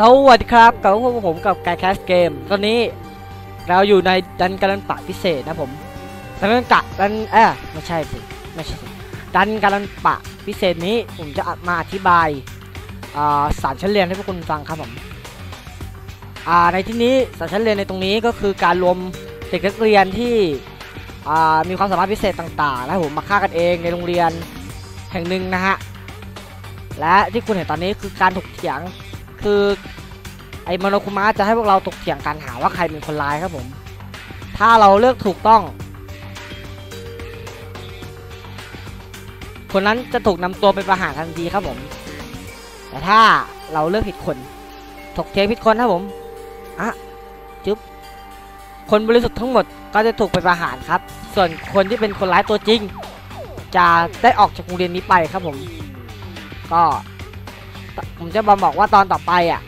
สวัสดีครับกับพวกผมกับกายแคสเกม ตอนนี้เราอยู่ในดันการันปะพิเศษนะผมดันการันกะดันเออไม่ใช่สิไม่ใช่สิดันการันปะพิเศษนี้ผมจะมาอธิบายสารชั้นเรียนให้พวกคุณฟังครับผมในที่นี้สารชั้นเรียนในตรงนี้ก็คือการรวมเด็กนักเรียนที่มีความสามารถพิเศษต่างๆนะผมมาฆ่ากันเองในโรงเรียนแห่งหนึ่งนะฮะและที่คุณเห็นตอนนี้คือการถกเถียง คือไอ้มโนคุมะจะให้พวกเราตกเถียงกันหาว่าใครเป็นคนร้ายครับผม ถ้าเราเลือกถูกต้อง คนนั้นจะถูกนำตัวไปประหารทันทีครับผม แต่ถ้าเราเลือกผิดคน ถกเถียงผิดคนครับผมอะจึ๊บคนบริสุทธิ์ทั้งหมดก็จะถูกไปประหารครับ ส่วนคนที่เป็นคนร้ายตัวจริง จะได้ออกจากโรงเรียนนี้ไปครับผม ก็ ผมจะมาบอกว่าตอนต่อไปอะ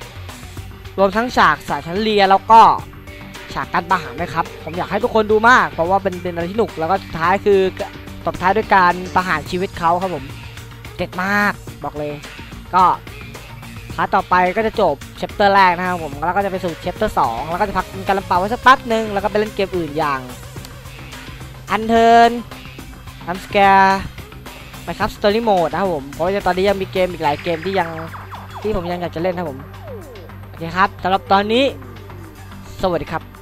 รวมทั้งฉากสายชั้นเรียแล้วก็ฉากการประหารนะครับ ผมอยากให้ทุกคนดูมาก เพราะว่าเป็นเป็นอะไรที่หนุก แล้วก็สุดท้ายคือตบท้ายด้วยการประหารชีวิตเขาครับผมเด็ดมากบอกเลย ก็พาร์ทต่อไปก็จะจบเชปเตอร์แรกนะครับผมแล้วก็จะไปสู่เชปเตอร์สองแล้วก็จะพักการลำเปาไว้สักแป๊บหนึ่งแล้วก็ไปเล่นเกมอื่นอย่างอันเทิร์นอัมสแกร์ ไปครับสตอรี่โหมดนะครับผมเพราะว่าตอนนี้ยังมีเกมอีกหลายเกมที่ยังที่ผมยังอยากจะเล่นครับผมโอเคครับสำหรับตอนนี้ สวัสดีครับ